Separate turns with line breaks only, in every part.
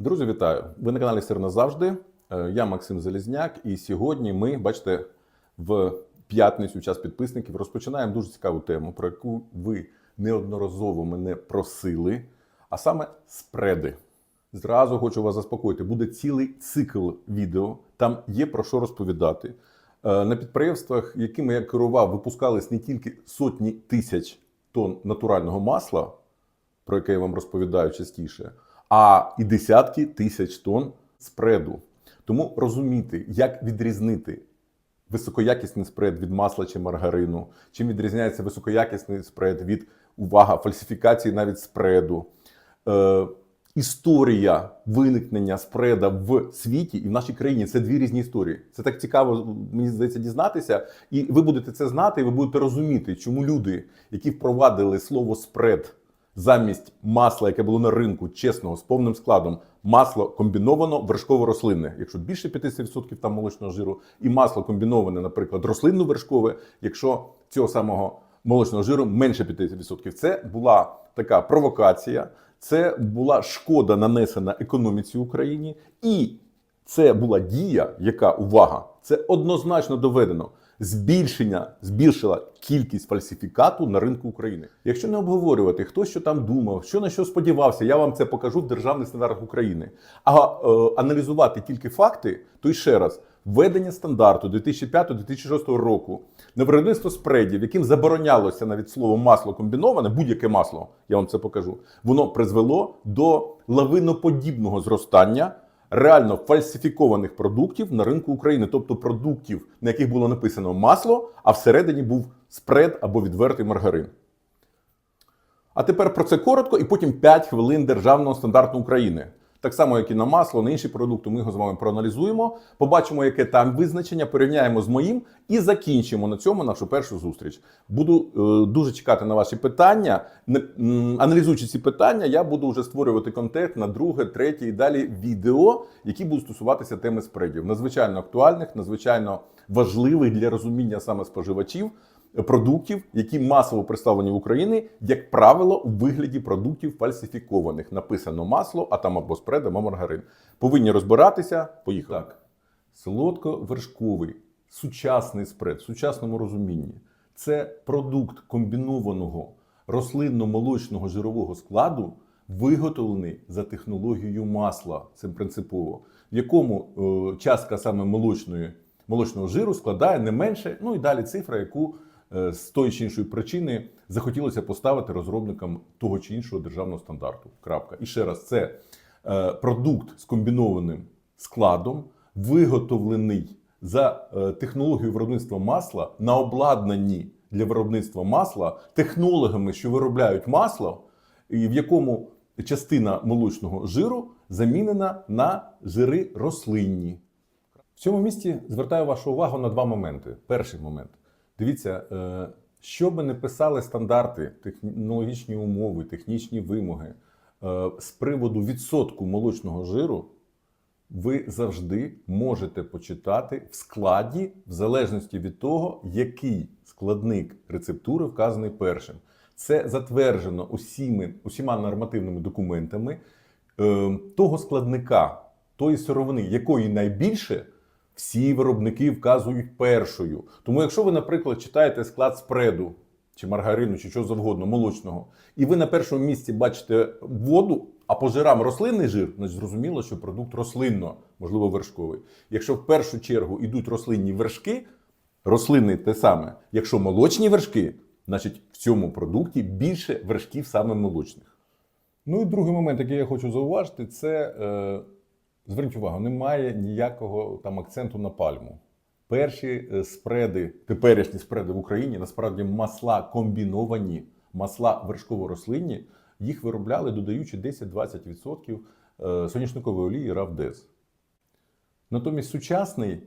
Друзі, вітаю! Ви на каналі Сир назавжди. Е, Я Максим Залізняк, і сьогодні ми, бачите, в п'ятницю, час підписників, розпочинаємо дуже цікаву тему, про яку ви неодноразово мене просили, а саме спреди. Зразу хочу вас заспокоїти. Буде цілий цикл відео. Там є про що розповідати. Е, На підприємствах, якими я керував, випускались не тільки сотні тисяч тонн натурального масла, про яке я вам розповідаю частіше, а і десятки тисяч тонн спреду. Тому розуміти, як відрізнити високоякісний спред від масла чи маргарину, чим відрізняється високоякісний спред від увага, фальсифікації навіть спреду. Е, історія виникнення спреда в світі і в нашій країні це дві різні історії. Це так цікаво, мені здається, дізнатися. І ви будете це знати, і ви будете розуміти, чому люди, які впровадили слово спред замість масла, яке було на ринку, чесного, з повним складом, масло комбіновано вершково-рослинне, якщо більше 50% там молочного жиру, і масло комбіноване, наприклад, рослинно-вершкове, якщо цього самого молочного жиру менше 50%. Це була така провокація, це була шкода нанесена економіці Україні, і це була дія, яка увага, це однозначно доведено. Збільшення збільшила кількість фальсифікату на ринку України. Якщо не обговорювати, хто що там думав, що на що сподівався, я вам це покажу в державних стандартах України. А е, аналізувати тільки факти, то й ще раз. Введення стандарту 2005-2006 року на виробництво спредів, яким заборонялося навіть слово масло комбіноване, будь-яке масло, я вам це покажу, воно призвело до лавиноподібного зростання реально фальсифікованих продуктів на ринку України, тобто продуктів, на яких було написано масло, а всередині був спред або відвертий маргарин. А тепер про це коротко, і потім 5 хвилин державного стандарту України. Так само, як і на масло, на інші продукти, ми його з вами проаналізуємо, побачимо, яке там визначення, порівняємо з моїм і закінчимо на цьому нашу першу зустріч. Буду е, дуже чекати на ваші питання. Не, м, аналізуючи ці питання, я буду вже створювати контент на друге, третє і далі відео, які будуть стосуватися теми спредів. Надзвичайно актуальних, надзвичайно важливих для розуміння саме споживачів продуктів, які масово представлені в Україні, як правило, у вигляді продуктів фальсифікованих. Написано масло, а там або спред, або маргарин. Повинні розбиратися. Поїхали. Так. Солодко-вершковий, сучасний спред, в сучасному розумінні. Це продукт комбінованого рослинно-молочного жирового складу, виготовлений за технологією масла. Це принципово, в якому е, частка саме молочної, молочного жиру складає не менше, ну і далі цифра, яку з тої чи іншої причини захотілося поставити розробникам того чи іншого державного стандарту. Крапка. І ще раз, це е, продукт з комбінованим складом, виготовлений за е, технологією виробництва масла на обладнанні для виробництва масла технологами, що виробляють масло, і в якому частина молочного жиру замінена на жири рослинні. В цьому місці звертаю вашу увагу на два моменти. Перший момент. Дивіться, е, що би не писали стандарти, технологічні умови, технічні вимоги е, з приводу відсотку молочного жиру, ви завжди можете почитати в складі, в залежності від того, який складник рецептури вказаний першим. Це затверджено усіми, усіма нормативними документами е, того складника, тої сировини, якої найбільше, всі виробники вказують першою. Тому, якщо ви, наприклад, читаєте склад спреду чи маргарину, чи що завгодно, молочного, і ви на першому місці бачите воду, а по жирам рослинний жир, значить зрозуміло, що продукт рослинно, можливо, вершковий. Якщо в першу чергу йдуть рослинні вершки, рослинний те саме. Якщо молочні вершки, значить в цьому продукті більше вершків саме молочних. Ну і другий момент, який я хочу зауважити, це е, зверніть увагу, немає ніякого там акценту на пальму. Перші е, спреди, теперішні спреди в Україні, насправді масла комбіновані, масла вершково-рослинні, їх виробляли, додаючи 10-20% е, соняшникової олії Равдез. Натомість сучасний е,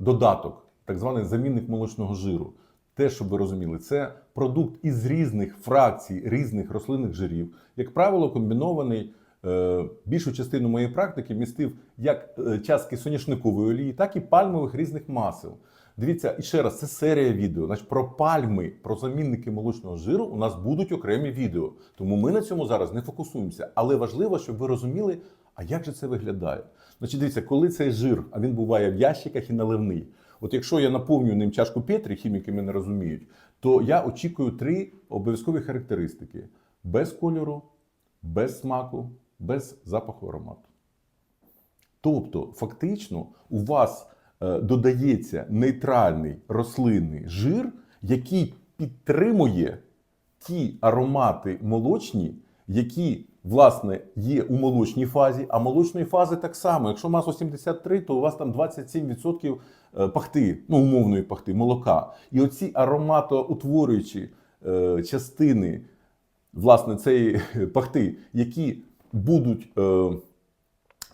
додаток, так званий замінник молочного жиру, те, щоб ви розуміли, це продукт із різних фракцій, різних рослинних жирів, як правило, комбінований. Е, Більшу частину моєї практики містив як е, частки соняшникової олії, так і пальмових різних масел. Дивіться, і ще раз, це серія відео. Значить, про пальми, про замінники молочного жиру у нас будуть окремі відео. Тому ми на цьому зараз не фокусуємося. Але важливо, щоб ви розуміли, А як же це виглядає? Значить, дивіться, коли цей жир, а він буває в ящиках і наливний. От якщо я наповнюю ним чашку Петрі, хіміки мене розуміють, то я очікую три обов'язкові характеристики: без кольору, без смаку, без запаху аромату. Тобто, фактично, у вас е, додається нейтральний рослинний жир, який підтримує ті аромати молочні, які, власне, є у молочній фазі, а молочної фази так само. Якщо масло 73, то у вас там 27% е, пахти, ну, умовної пахти, молока. І оці ароматоутворюючі е, частини, власне, цієї пахти, які будуть. Е,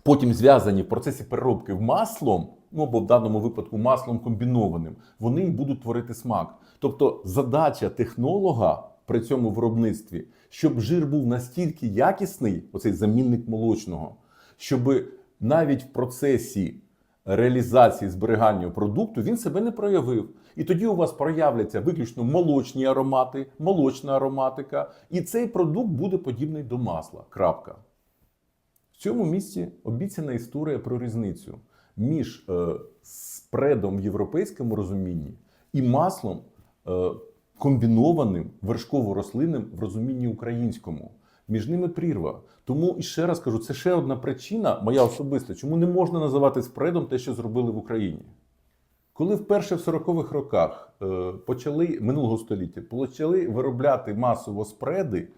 потім зв'язані в процесі переробки в маслом, ну або в даному випадку маслом комбінованим, вони будуть творити смак. Тобто задача технолога при цьому виробництві, щоб жир був настільки якісний, оцей замінник молочного, щоб навіть в процесі реалізації зберігання продукту він себе не проявив. І тоді у вас проявляться виключно молочні аромати, молочна ароматика, і цей продукт буде подібний до масла. Крапка. Цьому місці обіцяна історія про різницю між е, спредом в європейському розумінні і маслом е, комбінованим вершково-рослинним в розумінні українському. Між ними прірва. Тому і ще раз кажу, це ще одна причина, моя особиста, чому не можна називати спредом те, що зробили в Україні. Коли вперше в 40-х роках е, почали минулого століття почали виробляти масово спреди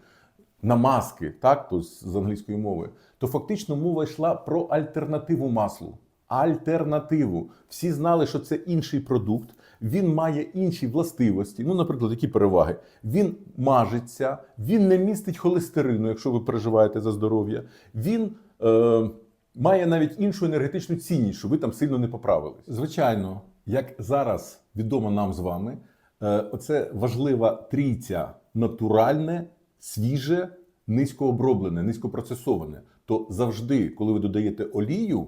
на маски, так, то з англійської мови, то фактично мова йшла про альтернативу маслу. Альтернативу. Всі знали, що це інший продукт, він має інші властивості. Ну, наприклад, які переваги? Він мажеться, він не містить холестерину, якщо ви переживаєте за здоров'я. Він е, має навіть іншу енергетичну цінність, що ви там сильно не поправились. Звичайно, як зараз відомо нам з вами, е, оце важлива трійця натуральне, свіже, низькооброблене, низькопроцесоване. То завжди, коли ви додаєте олію,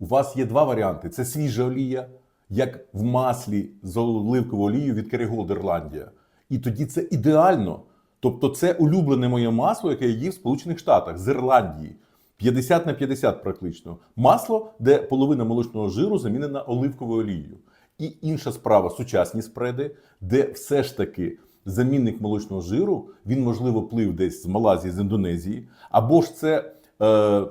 у вас є два варіанти: це свіжа олія, як в маслі з оливковою олією від Керріголд Ірландія. І тоді це ідеально. Тобто, це улюблене моє масло, яке я їв в Сполучених Штатах з Ірландії. 50 на 50 практично. Масло, де половина молочного жиру замінена оливковою олією. І інша справа сучасні спреди, де все ж таки замінник молочного жиру, він, можливо, плив десь з Малазії, з Індонезії, або ж це е,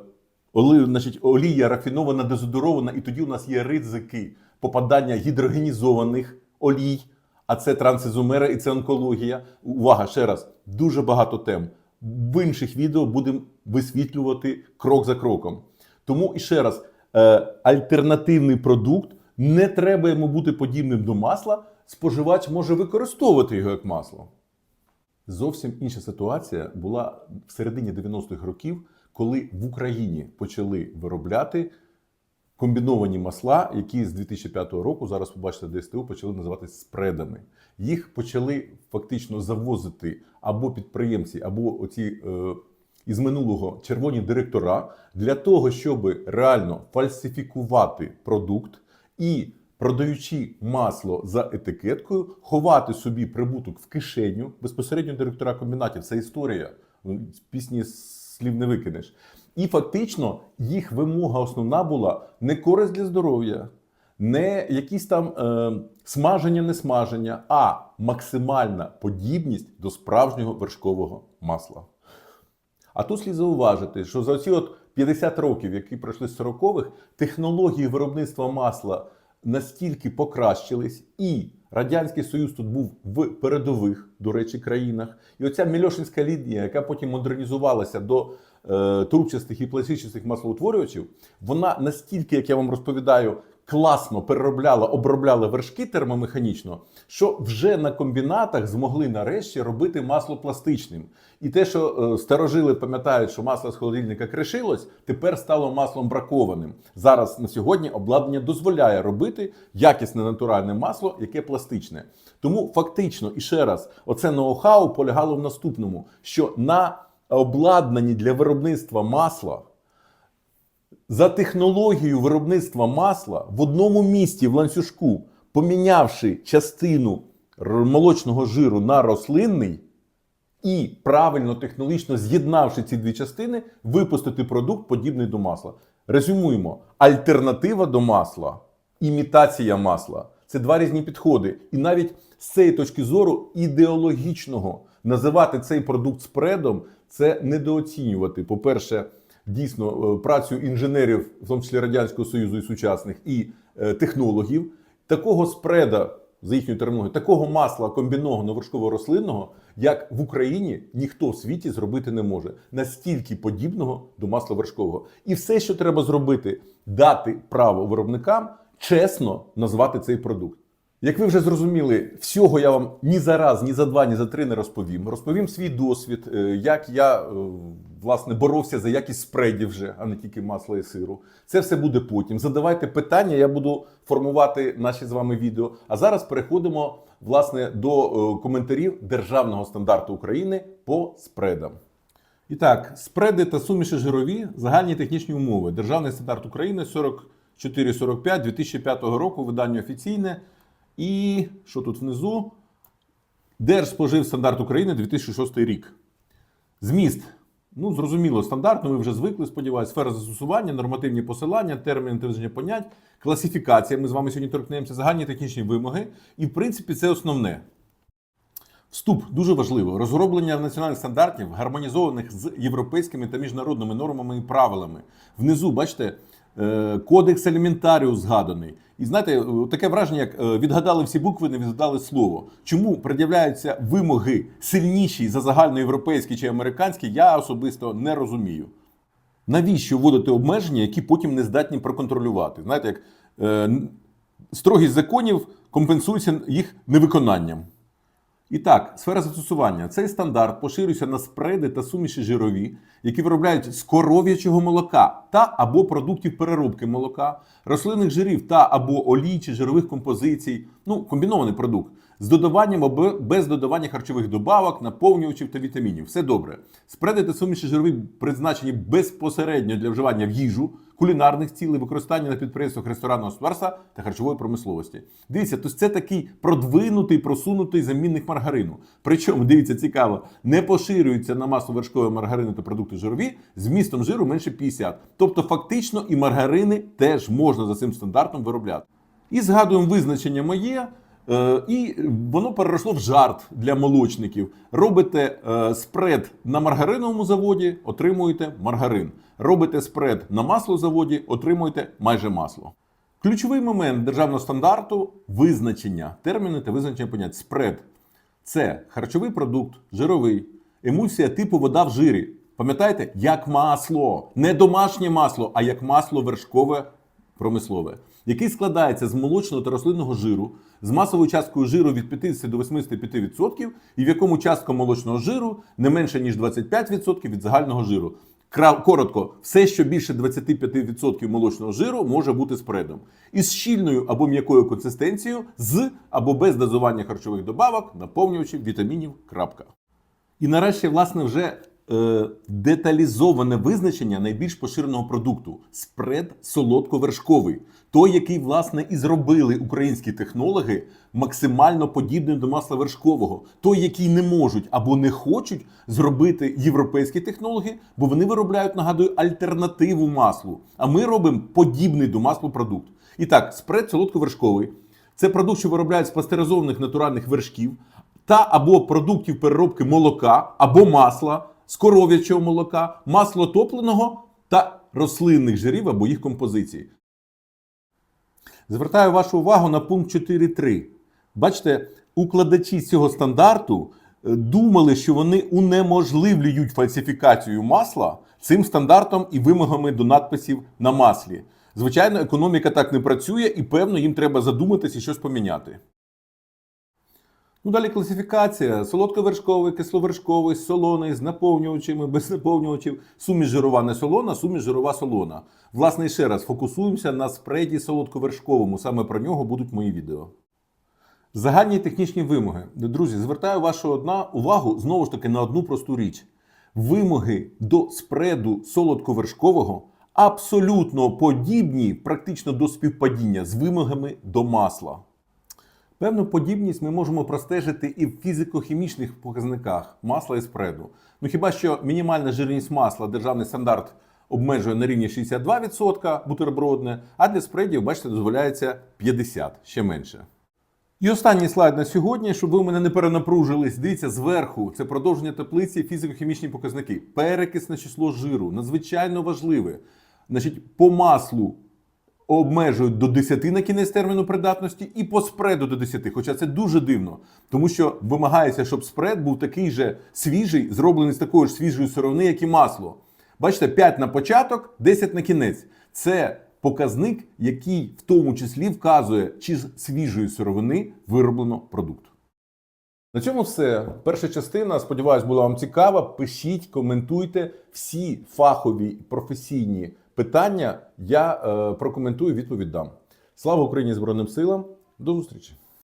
оли, значить, олія рафінована, дезодорована, і тоді у нас є ризики попадання гідрогенізованих олій, а це трансизомера і це онкологія. Увага, ще раз, дуже багато тем. В інших відео будемо висвітлювати крок за кроком. Тому і ще раз, е, альтернативний продукт не треба йому бути подібним до масла. Споживач може використовувати його як масло. Зовсім інша ситуація була в середині 90-х років, коли в Україні почали виробляти комбіновані масла, які з 2005 року зараз побачите ДСТУ почали називати спредами. Їх почали фактично завозити або підприємці, або оці е, із минулого червоні директора для того, щоб реально фальсифікувати продукт і. Продаючи масло за етикеткою, ховати собі прибуток в кишеню безпосередньо директора комбінатів. Це історія. Ну, пісні слів не викинеш. І фактично їх вимога основна була не користь для здоров'я, не якісь там е, смаження, не смаження, а максимальна подібність до справжнього вершкового масла. А тут слід зауважити, що за ці от 50 років, які пройшли з 40-х, технології виробництва масла настільки покращились, і Радянський Союз тут був в передових, до речі, країнах. І оця Мільошинська лінія, яка потім модернізувалася до е, трубчастих і пластичних маслоутворювачів, вона настільки, як я вам розповідаю, класно переробляла, обробляла вершки термомеханічно, що вже на комбінатах змогли нарешті робити масло пластичним. І те, що е, старожили пам'ятають, що масло з холодильника кришилось, тепер стало маслом бракованим. Зараз на сьогодні обладнання дозволяє робити якісне натуральне масло, яке пластичне. Тому фактично, і ще раз, оце ноу-хау полягало в наступному: що на обладнанні для виробництва масла за технологією виробництва масла в одному місті в ланцюжку, помінявши частину молочного жиру на рослинний, і правильно технологічно з'єднавши ці дві частини, випустити продукт подібний до масла. Резюмуємо: альтернатива до масла, імітація масла це два різні підходи. І навіть з цієї точки зору ідеологічного називати цей продукт спредом це недооцінювати. По-перше, дійсно е, працю інженерів, в тому числі Радянського Союзу і сучасних, і е, технологів. Такого спреда, за їхньою термінологією, такого масла комбінованого вершково рослинного, як в Україні ніхто в світі зробити не може. Настільки подібного до масла вершкового. І все, що треба зробити, дати право виробникам чесно назвати цей продукт. Як ви вже зрозуміли, всього я вам ні за раз, ні за два, ні за три не розповім. Розповім свій досвід, е, як я е, власне боровся за якість спредів вже, а не тільки масла і сиру. Це все буде потім. Задавайте питання, я буду формувати наші з вами відео. А зараз переходимо власне до е, коментарів державного стандарту України по спредам. І так, спреди та суміші жирові, загальні технічні умови. Державний стандарт України 4445 2005 року, видання офіційне. І що тут внизу? Держспоживстандарт України 2006 рік. Зміст. Ну, зрозуміло, стандартно, ви вже звикли, сподіваюся, сфера застосування, нормативні посилання, терміни та понять, класифікація. Ми з вами сьогодні торкнемося, загальні технічні вимоги. І, в принципі, це основне. Вступ дуже важливо. Розроблення національних стандартів, гармонізованих з європейськими та міжнародними нормами і правилами. Внизу, бачите, кодекс елементаріус згаданий. І знаєте, е, таке враження, як е, відгадали всі букви, не відгадали слово. Чому пред'являються вимоги сильніші за загальноєвропейські чи американські, я особисто не розумію. Навіщо вводити обмеження, які потім не здатні проконтролювати? Знаєте, як е, строгість законів компенсується їх невиконанням. І так, сфера застосування. Цей стандарт поширюється на спреди та суміші жирові, які виробляють з коров'ячого молока та або продуктів переробки молока, рослинних жирів та або олій чи жирових композицій, ну, комбінований продукт, з додаванням або без додавання харчових добавок, наповнювачів та вітамінів. Все добре. Спреди та суміші жирові призначені безпосередньо для вживання в їжу, кулінарних цілей, використання на підприємствах ресторанного господарства та харчової промисловості. Дивіться, тобто це такий продвинутий, просунутий замінник маргарину. Причому, дивіться, цікаво, не поширюється на масу вершкової маргарини та продукти жирові з вмістом жиру менше 50. Тобто, фактично, і маргарини теж можна за цим стандартом виробляти. І згадуємо визначення моє. Е, І воно переросло в жарт для молочників. Робите е, спред на маргариновому заводі, отримуєте маргарин. Робите спред на маслозаводі, отримуєте майже масло. Ключовий момент державного стандарту визначення терміни та визначення понять. Спред це харчовий продукт, жировий, емульсія типу вода в жирі. Пам'ятаєте, як масло, не домашнє масло, а як масло вершкове промислове, який складається з молочного та рослинного жиру, з масовою часткою жиру від 50 до 85%, і в якому частка молочного жиру не менше ніж 25% від загального жиру. Коротко, все, що більше 25% молочного жиру, може бути спредом. Із щільною або м'якою консистенцією, з або без дозування харчових добавок, наповнювачів, вітамінів. Крапка. І нарешті, власне, вже деталізоване визначення найбільш поширеного продукту спред солодковершковий. Той, який, власне, і зробили українські технологи максимально подібним до масла вершкового. Той, який не можуть або не хочуть зробити європейські технологи, бо вони виробляють, нагадую, альтернативу маслу. А ми робимо подібний до маслу продукт. І так, спред солодковершковий. Це продукт, що виробляють з пастеризованих натуральних вершків та або продуктів переробки молока, або масла з коров'ячого молока, масло топленого та рослинних жирів або їх композицій. Звертаю вашу увагу на пункт 4.3. Бачите, укладачі цього стандарту е, думали, що вони унеможливлюють фальсифікацію масла цим стандартом і вимогами до надписів на маслі. Звичайно, економіка так не працює, і певно, їм треба задуматися і щось поміняти. Ну, далі класифікація: солодковершковий, кисловершковий, солоний, з наповнювачами, без наповнювачів, суміш жирова не солона, суміш жирова солона. Власне, ще раз фокусуємося на спреді солодковершковому. Саме про нього будуть мої відео. Загальні технічні вимоги. Друзі, звертаю вашу одна увагу знову ж таки на одну просту річ. Вимоги до спреду солодковершкового абсолютно подібні, практично до співпадіння з вимогами до масла. Певну подібність ми можемо простежити і в фізико-хімічних показниках масла і спреду. Ну хіба що мінімальна жирність масла, державний стандарт обмежує на рівні 62% бутербродне, а для спредів, бачите, дозволяється 50, ще менше. І останній слайд на сьогодні, щоб ви у мене не перенапружились. Дивіться зверху. Це продовження таблиці фізико-хімічні показники. Перекисне число жиру надзвичайно важливе. Значить, по маслу обмежують до 10 на кінець терміну придатності і по спреду до 10. Хоча це дуже дивно, тому що вимагається, щоб спред був такий же свіжий, зроблений з такої ж свіжої сировини, як і масло. Бачите, 5 на початок, 10 на кінець. Це показник, який в тому числі вказує, чи з свіжої сировини вироблено продукт. На цьому все. Перша частина. Сподіваюсь, була вам цікава. Пишіть, коментуйте всі фахові професійні питання. Я е, прокоментую, відповідь дам. Слава Україні Збройним силам. До зустрічі!